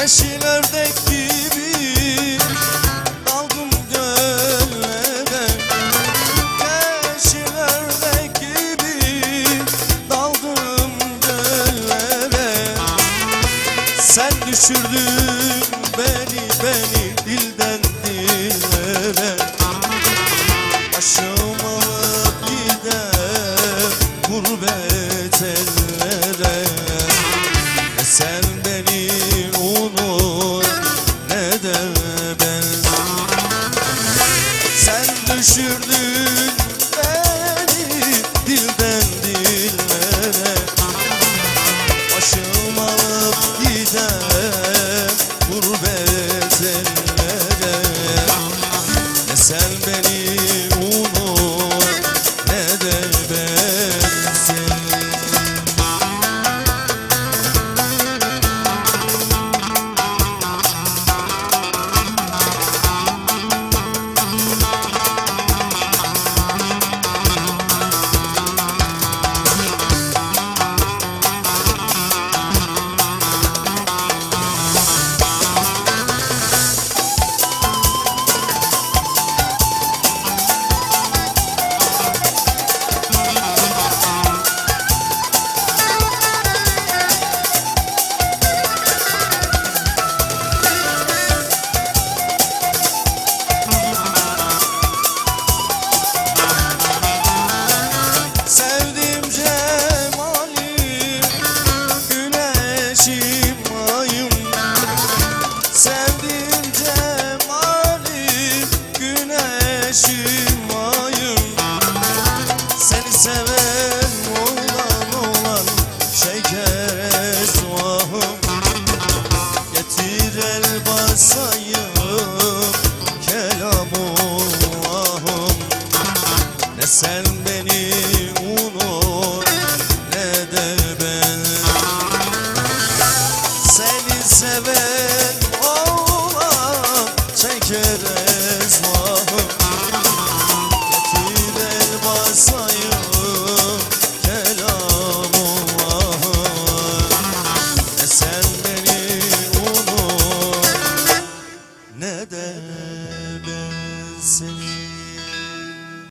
Yeşil gibi daldım göllere Yeşil ördek gibi daldım göllere Sen düşürdün düşürdün beni dilden dillere Başım alıp gider gurbet ellere. Ne sen seven olan olan şeker Getir el basayım